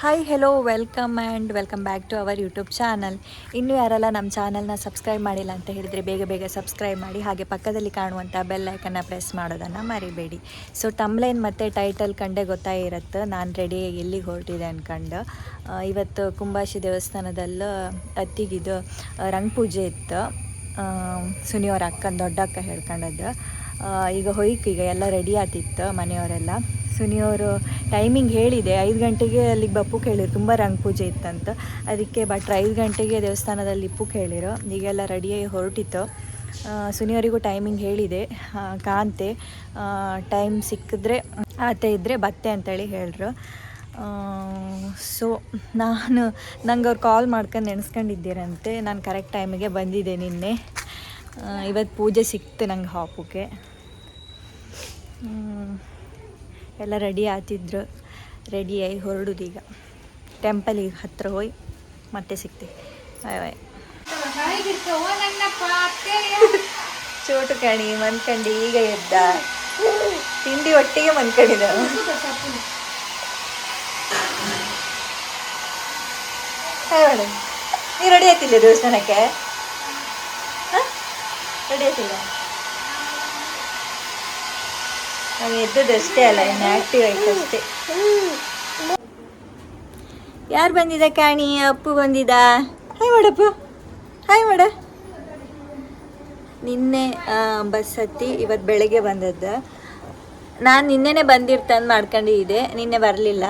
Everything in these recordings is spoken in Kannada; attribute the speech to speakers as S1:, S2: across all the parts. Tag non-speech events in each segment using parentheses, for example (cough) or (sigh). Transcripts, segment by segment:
S1: Hi hello welcome and welcome back to our YouTube channel ಇನ್ನೂ ಯಾರೆಲ್ಲ ನಮ್ಮ ಚಾನಲ್ನ ಸಬ್ಸ್ಕ್ರೈಬ್ ಮಾಡಿಲ್ಲ ಅಂತ ಹೇಳಿದರೆ ಬೇಗ ಬೇಗ ಸಬ್ಸ್ಕ್ರೈಬ್ ಮಾಡಿ, ಹಾಗೆ ಪಕ್ಕದಲ್ಲಿ ಕಾಣುವಂಥ ಬೆಲ್ ಐಕನ್ನ ಪ್ರೆಸ್ ಮಾಡೋದನ್ನು ಮರಿಬೇಡಿ. ಸೊ ಟಮ್ಲೈನ್ ಮತ್ತು ಟೈಟಲ್ ಕಂಡೇ ಗೊತ್ತಾಗಿರುತ್ತೆ. ನಾನು ರೆಡಿ ಎಲ್ಲಿಗೆ ಹೊರಟಿದೆ ಅನ್ಕಂಡು. ಇವತ್ತು ಕುಂಬಾಶಿ ದೇವಸ್ಥಾನದಲ್ಲಿ ಅತ್ತಿಗಿದು ರಂಗ ಪೂಜೆ ಇತ್ತು. ಸುನಿಯವ್ರ ಅಕ್ಕನ ದೊಡ್ಡ ಅಕ್ಕ ಹೇಳ್ಕೊಂಡದ್ದು. ಈಗ ಹೊಯ್ಕೀಗ ಈಗ ಎಲ್ಲ ರೆಡಿ ಆತಿತ್ತು ಮನೆಯವರೆಲ್ಲ. ಸುನಿಯವರು ಟೈಮಿಂಗ್ ಹೇಳಿದೆ. ಐದು ಗಂಟೆಗೆ ಅಲ್ಲಿಗೆ ಬಪ್ಪು ಕೇಳಿರು ತುಂಬ ರಂಗ್ ಪೂಜೆ ಇತ್ತಂತ. ಅದಕ್ಕೆ ಬಟ್ ಐದು ಗಂಟೆಗೆ ದೇವಸ್ಥಾನದಲ್ಲಿ ಇಪ್ಪು ಕೇಳಿರು ಈಗೆಲ್ಲ ರೆಡಿಯಾಗಿ ಹೊರಟಿತ್ತು. ಸುನಿಯವರಿಗೂ ಟೈಮಿಂಗ್ ಹೇಳಿದೆ. ಕಾಂತೆ ಟೈಮ್ ಸಿಕ್ಕಿದ್ರೆ, ಆತೆ ಇದ್ದರೆ ಬತ್ತೆ ಅಂತೇಳಿ ಹೇಳ್ರು. ಸೊ ನಾನು, ನಂಗೆ ಅವ್ರು ಕಾಲ್ ಮಾಡ್ಕೊಂಡು ನೆನೆಸ್ಕೊಂಡಿದ್ದೀರಂತೆ. ನಾನು ಕರೆಕ್ಟ್ ಟೈಮಿಗೆ ಬಂದಿದ್ದೆ ನಿನ್ನೆ. ಇವತ್ತು ಪೂಜೆ ಸಿಕ್ತು ನಂಗೆ ಹಾಪುಗೆ. ಎಲ್ಲ ರೆಡಿ ಆತಿದ್ರು ರೆಡಿಯಾಗಿ ಹೊರಡುದೀಗ ಟೆಂಪಲಿಗೆ ಹತ್ರ ಹೋಗಿ ಮತ್ತೆ ಸಿಗ್ತೀವಿ. ಬಾಯ್ ಬಾಯ್ ಚೋಟು ಕಣಿ, ಮನ್ಕಂಡು ಈಗ ಎದ್ದ. ತಿಂಡಿ ಒಟ್ಟಿಗೆ ಮನ್ಕಂಡಿದ. ನೀ ರೆಡಿ ಆಯ್ತಿಲ್ಲ ದೇವಸ್ಥಾನಕ್ಕೆ? ರೆಡಿ ಆಯ್ತಿಲ್ಲ ನಾನು ಎದ್ದದಷ್ಟೇ ಅಲ್ಲ, ಇನ್ನು ಆ್ಯಕ್ಟಿವ್ ಆಯ್ತು ಅಷ್ಟೇ. ಯಾರು ಬಂದಿದ್ದ ಕಾಣಿ? ಅಪ್ಪು ಬಂದಿದ್ದ ಹಾಯ್ ಮಾಡಪ್ಪ ಹಾಯ್ ಮಾಡ ನಿನ್ನೆ ಬಸ್ ಹತ್ತಿ ಇವತ್ತು ಬೆಳಗ್ಗೆ ಬಂದದ್ದು. ನಾನು ನಿನ್ನೆನೇ ಬಂದಿರ್ತಂದು ಮಾಡ್ಕೊಂಡಿದ್ದೆ ನಿನ್ನೆ ಬರಲಿಲ್ಲ.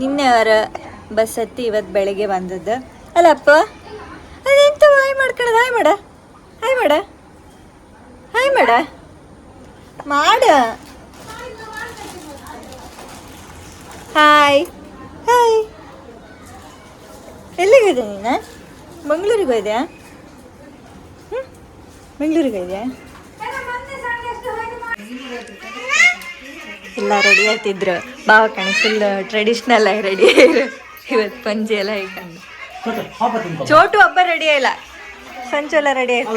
S1: ನಿನ್ನೆ ಅವರ ಬಸ್ ಹತ್ತಿ ಇವತ್ತು ಬೆಳಗ್ಗೆ ಬಂದದ್ದು. ಅಲ್ಲ ಅಪ್ಪ, ಅದೆಂತ? ಹಾಯ್ ಮಾಡ್ಕೊಳ್ಳೋದು ಹಾಯ್ ಮಾಡ ಹಾಯ್ ಮಾಡ ಹಾಯ್ ಮಾಡ ಮಾಡ. ಹಾಯ್ ಹಾಯ್ ಎಲ್ಲಿಗಿದೆ ನೀನು? ಮಂಗಳೂರಿಗೆ ಹೋಯ್ದ್ಯಾ ಹ್ಞೂ ಬೆಂಗಳೂರಿಗೆ ಹೋಯ್ದ್ಯಾ ಎಲ್ಲ ರೆಡಿ ಆಯ್ತಿದ್ರು ಬಾವ ಕಣಿ ಫುಲ್ ಟ್ರೆಡಿಷ್ನಲ್ ಆಗಿ ರೆಡಿ ಆಯ್ರು ಇವತ್ತು ಪಂಚೆ ಎಲ್ಲ ಚೋಟು ಹಬ್ಬ ರೆಡಿ ಆಯ್ಲ ಸಂಚು ಎಲ್ಲ ರೆಡಿ ಆಯ್ತು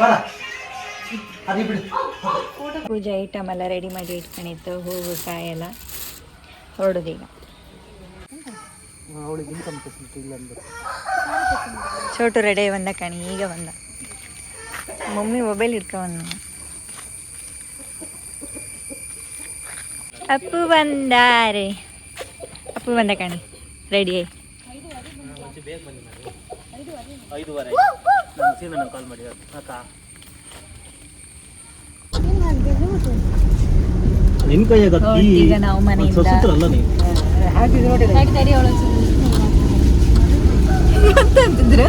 S2: ಬರ ಅದೇ ಬಿಡು.
S1: ಪೂಜೆ ಐಟಮ್ ಎಲ್ಲ ರೆಡಿ ಮಾಡಿ ಇಟ್ಕೊಂಡಿತ್ತು ಹೂವು ಕಾಯೆಲ್ಲ ಹೊರಡುದೀಗ
S2: ಅವಳಿಗೆ ಇನ್ಕಮ್ ಫೆಸಿಲಿಟಿ ಇಲ್ಲ
S1: ಚೋಟು ರೆಡಿ ಬಂದ ಕಣಿ ಈಗ ಬಂದ. ಮಮ್ಮಿ ಮೊಬೈಲ್ ಇಟ್ಕೊಂಡ್ ಅಪ್ಪು ಬಂದಾರೆ. ಅಪ್ಪು ಬಂದ ಕಣಿ ರೆಡಿ
S2: ಐದುವರೆ. ನಾನು ಸೀನಣ್ಣ ಕಾಲ್ ಮಾಡಿ ಅಕ್ಕ ನಿನ್ ಕೈಯಾಗ
S1: ಹೌದು, ಈಗ ನಾವು ಮನೆಯಿಂದ-
S2: ಸೊಸತ್ರಲ್ಲ ನೀವು
S1: ಅಂತಿದ್ರು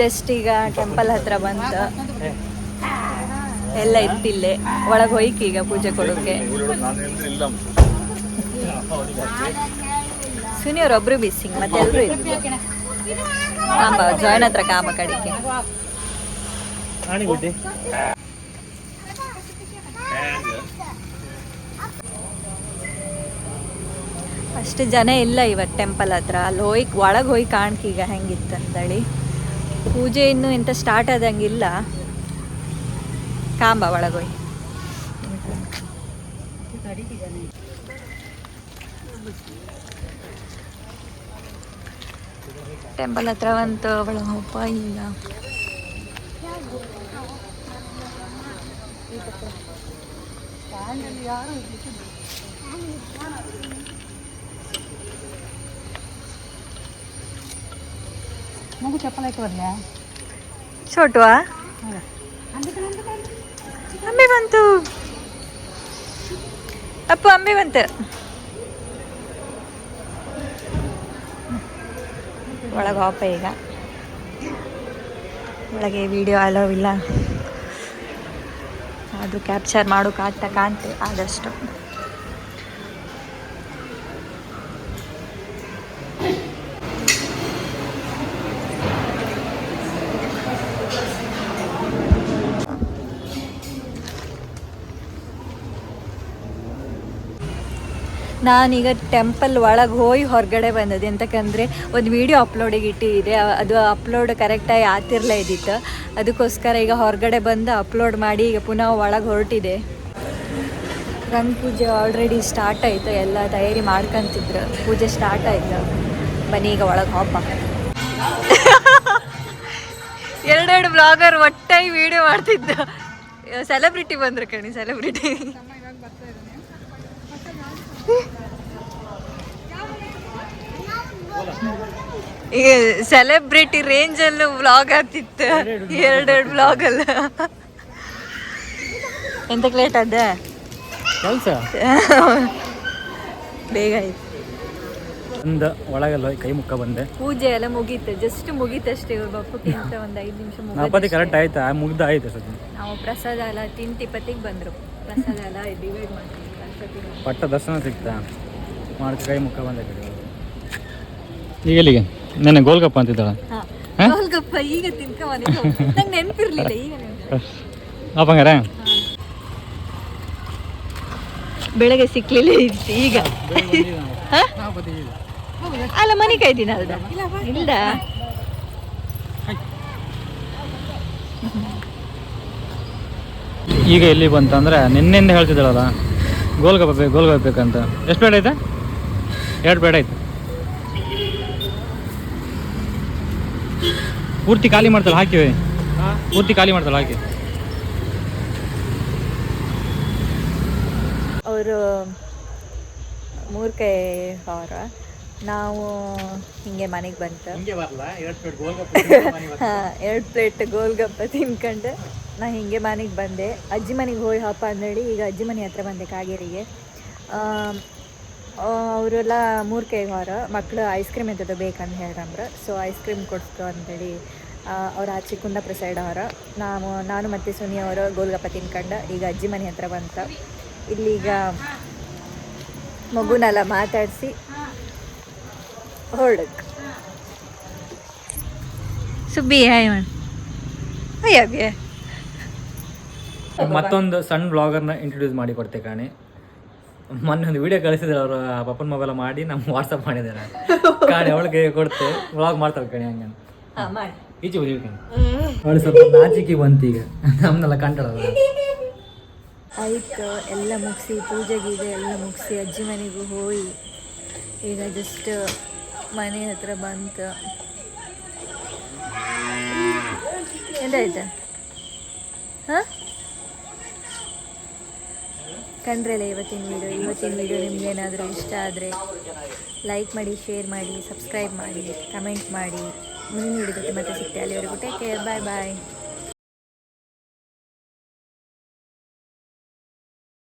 S1: ಜಸ್ಟ್ ಈಗ ಟೆಂಪಲ್ ಹತ್ರ ಬಂತ ಎಲ್ಲ ಇತ್ತಿಲ್ಲೇ ಒಳಗೆ ಹೋಯ್ಕೆ ಈಗ ಪೂಜೆ ಕೊಡೋಕೆ. (laughs) ಸುನಿಯವ್ರು ಒಬ್ರು ಬಿಸಿಂಗ್ ಮತ್ತೆ ಎಲ್ರು ಇದ್ರು ಕಾಂಬ ಜಾಯ್ನ್ ಹತ್ರ ಕಾಮ ಕಡಿಕೆ. ಅಷ್ಟು ಜನ ಇಲ್ಲ ಇವತ್ತು ಟೆಂಪಲ್ ಹತ್ರ. ಅಲ್ಲಿ ಹೋಗಿ ಒಳಗೆ ಹೋಗಿ ಕಾಣ್ಕಿ ಈಗ ಹೆಂಗಿತ್ತು ಅಂತೇಳಿ. ಪೂಜೆ ಇನ್ನೂ ಇಂಥ ಸ್ಟಾರ್ಟ್ ಆದಂಗಿಲ್ಲ ಕಾಂಬ ಒಳಗೆ ಹೋಗಿ ಟೆಂಪಲ್ ಹತ್ರ ಬಂತು ಒಳಗೆ ಹೋಪ ಇಲ್ಲ
S3: ಮಗು ಚಪ್ಪಲ್ ಹಾಕಿ ಬರ್ಲ್ಯಾ
S1: ಚೋಟುವಾ ಅಂಬೆ ಬಂತು ಅಪ್ಪು ಅಂಬೆ ಬಂತು ಒಳಗೆ ಆಪ ಈಗ. ಒಳಗೆ ವಿಡಿಯೋ ಅಲೋ ಇಲ್ಲ. ಅದು ಕ್ಯಾಪ್ಚರ್ ಮಾಡೋಕ್ಕಾಗ್ತಾ ಕಾಣ್ತೆ ಆದಷ್ಟು. ನಾನೀಗ ಟೆಂಪಲ್ ಒಳಗೆ ಹೋಗಿ ಹೊರಗಡೆ ಬಂದದ್ದು. ಎಂತಕ್ಕಂದರೆ ಒಂದು ವಿಡಿಯೋ ಅಪ್ಲೋಡಿಗೆ ಇಟ್ಟಿದೆ. ಅದು ಅಪ್ಲೋಡ್ ಕರೆಕ್ಟಾಗಿ ಆತಿರ್ಲೇ ಇದ್ದಿತ್ತು. ಅದಕ್ಕೋಸ್ಕರ ಈಗ ಹೊರಗಡೆ ಬಂದು ಅಪ್ಲೋಡ್ ಮಾಡಿ ಈಗ ಪುನಃ ಒಳಗೆ ಹೊರಟಿದೆ. ರಂಗ್ ಪೂಜೆ ಆಲ್ರೆಡಿ ಸ್ಟಾರ್ಟ್ ಆಯಿತು. ಎಲ್ಲ ತಯಾರಿ ಮಾಡ್ಕೊಂತಿದ್ರು. ಪೂಜೆ ಸ್ಟಾರ್ಟ್ ಆಯಿತು. ಬನ್ನಿ, ಈಗ ಒಳಗೆ ಹಬ್ಬ (laughs) ಎರಡೆರಡು ಬ್ಲಾಗರ್ ಒಟ್ಟಾಗಿ ವಿಡಿಯೋ ಮಾಡ್ತಿದ್ದ. ಸೆಲೆಬ್ರಿಟಿ ಬಂದ್ರು ಕಣಿ ಸೆಲೆಬ್ರಿಟಿ ಈಗ ಸೆಲೆಬ್ರಿಟಿ ಅಲ್ಲಿ ವ್ಲಾಗ್ ಆಗ್ತಿತ್ತು. ಎರಡೆರಡು ಅಲ್ಲ. ಎಂತಕ್ಕೆ ಲೇಟ್ ಅದ?
S2: ಕೆಲಸ?
S1: ಬೇಗ ಆಯ್ತು.
S2: ಒಂದು ಒಳಗೆಲ್ಲ ಕೈ ಮುಖ ಬಂದೆ.
S1: ಪೂಜೆ ಎಲ್ಲ ಮುಗೀತು ಜಸ್ಟ್ ಮುಗೀತಷ್ಟೇ ಇವ್ರ ಬಪ್ಪಕ್ಕಿಂತ ಒಂದು ಐದು ನಿಮಿಷ ಮುಗಿದ
S2: ಕರೆಕ್ಟ್ ಆಯ್ತಾ? ಮುಗ್ದ ಆಯ್ತು
S1: ನಾವು ಪ್ರಸಾದ ಎಲ್ಲ ತಿಂತಿ ಪತ್ತಿಗೆ ಬಂದರು.
S2: ಪಟ್ಟ ದರ್ಶನ ಸಿಗ್ತಾ. ಮಾಡಕ್ಕೆ ಕೈ ಮುಖ ಬಂದ ಕಡೆ. ಈಗ ಎಲ್ಲಿಗೆ? ನೆನ್ನೆ ಗೋಲ್ಗಪ್ಪ ಅಂತಿದ್ದಾಳ?
S1: ಗೋಲ್ಗಪ್ಪ ಈಗ ತಿನ್ಕ ನಂಗೆ ನೆನಪಿರ್ಲಿಲ್ಲ ಈಗ.
S2: ಅಪ್ಪಂಗಾರೆ
S1: ಬೆಳಗ್ಗೆ ಸಿಕ್ಲಿಲ್ಲ ಈಗ? ಅಲ್ಲ ಮನೆ ಕಾಯ್ತೀನಿ ಅಲ್ದ ಇಲ್ಲ
S2: ಈಗ ಎಲ್ಲಿ ಬಂತಂದ್ರೆ ನಿನ್ನೆಯಿಂದ ಹೇಳ್ತಿದ್ದಾಳಲ್ಲ ಗೋಲ್ಗಪ್ಪ ಬೇಕು ಗೋಲ್ಗಪ್ಪ ಬೇಕಂತ. ಎಷ್ಟು ಬೇಡ ಐತೆ? ಎರಡು ಬೇಡ ಐತೆ. ಪೂರ್ತಿ ಖಾಲಿ ಮಾಡ್ತಾಳೆ ಹಾಕಿವಿ ಪೂರ್ತಿ ಖಾಲಿ ಮಾಡ್ತಾಳೆ ಹಾಕಿ.
S1: ಅವರು ಮೂರು ಕೈ ಅವರ. ನಾವು ಹಿಂಗೆ ಮನೆಗೆ ಬಂತು.
S2: ಎರಡು ಪ್ಲೇಟ್ ಗೋಲ್ಗಪ್ಪ (laughs)
S1: ತಿನ್ಕೊಂಡು. ನಾ ಹಿಂಗೆ ಮನೆಗೆ ಬಂದೆ. ಅಜ್ಜಿ ಮನೆಗೆ ಹೋಗಿ ಹಬ್ಬ ಅಂದೇಳಿ ಈಗ ಅಜ್ಜಿ ಮನೆ ಹತ್ರ ಬಂದೆ ಕಾಗೇರಿಗೆ. ಅವರೆಲ್ಲ ಮೂರು ಕೈ ಹೊರ ಮಕ್ಕಳು ಐಸ್ ಕ್ರೀಮ್ ಎಂತದ ಬೇಕಂತ ಹೇಳ್ರಂದ್ರೆ. ಸೊ ಐಸ್ ಕ್ರೀಮ್ ಕೊಡ್ಸ್ಕೊ ಅಂತೇಳಿ ಅವ್ರು ಆಚೆ ಕುಂದಾಪುರ ಸೈಡ್ ಅವರ ನಾವು ನಾನು ಮತ್ತು ಸುನಿ ಅವರು ಗೋಲ್ಗಪ್ಪ ತಿನ್ಕಂಡು ಈಗ ಅಜ್ಜಿ ಮನೆ ಹತ್ರ ಬಂತ. ಇಲ್ಲೀಗ ಮಗುನೆಲ್ಲ ಮಾತಾಡಿಸಿ ಹೊರಡಕ್ಕೆ ಸುಬ್ಬಿ ಹಾಯ್ ಮಾಡಿ ಅಯ್ಯ ಅಬ್ಬಿಯ
S2: ಮತ್ತೊಂದು ಸಣ್ಣ ಬ್ಲಾಗರ್ನ ಇಂಟ್ರೊಡ್ಯೂಸ್ ಮಾಡಿ ಕೊಡ್ತೆ ಕಾಣೆ. ಮೊನ್ನೆ ಒಂದು ವಿಡಿಯೋ ಕಳಿಸಿದ್ರೆ ಅವರು ಪಪ್ಪನ ಮೊಬೈಲ್ ಮಾಡಿ ನಮ್ಗೆ ವಾಟ್ಸಪ್ ಮಾಡಿದ್ದಾರೆ ಕಾಣೆ ಅವಳಿಗೆ ಕೊಡ್ತೆ. ವ್ಲಾಗ್ ಮಾಡ್ತಾವೆ ಕಣೆ ಹಂಗೆ ಈಚೆ ಹೋಗಿ ಅವಳು ಸ್ವಲ್ಪ ನಾಚಿಕೆ ಬಂತು ಈಗ. ನಮ್ಮನ್ನೆಲ್ಲ ಕಂಡಳಲ್ಲ
S1: ಆಯ್ತು ಎಲ್ಲ ಮುಗಿಸಿ ಪೂಜೆ ಗೀಜೆ ಎಲ್ಲ ಮುಗಿಸಿ ಅಜ್ಜಿ ಮನೆಗೂ ಹೋಗಿ. ಈಗ ಜಸ್ಟ್ ಮನೆ ಹತ್ರ ಬಂತು. ಎಂತಾಯ್ತ ಹಾಂ? ಕಂಡ್ರಲ್ಲ ಇವತ್ತಿನ ವೀಡಿಯೋ ಇವತ್ತಿನ ವೀಡಿಯೋ ನಿಮ್ಗೇನಾದರೂ ಇಷ್ಟ ಆದರೆ ಲೈಕ್ ಮಾಡಿ ಶೇರ್ ಮಾಡಿ ಸಬ್ಸ್ಕ್ರೈಬ್ ಮಾಡಿ ಕಮೆಂಟ್ ಮಾಡಿ. ಮುಂದಿನ ವೀಡಿಯೋ ಜೊತೆ ಮತ್ತೆ ಸಿಗ್ತೆ ಅಲ್ಲಿವರೆಗೂ ಟೇಕ್ ಕೇರ್ ಬಾಯ್ ಬಾಯ್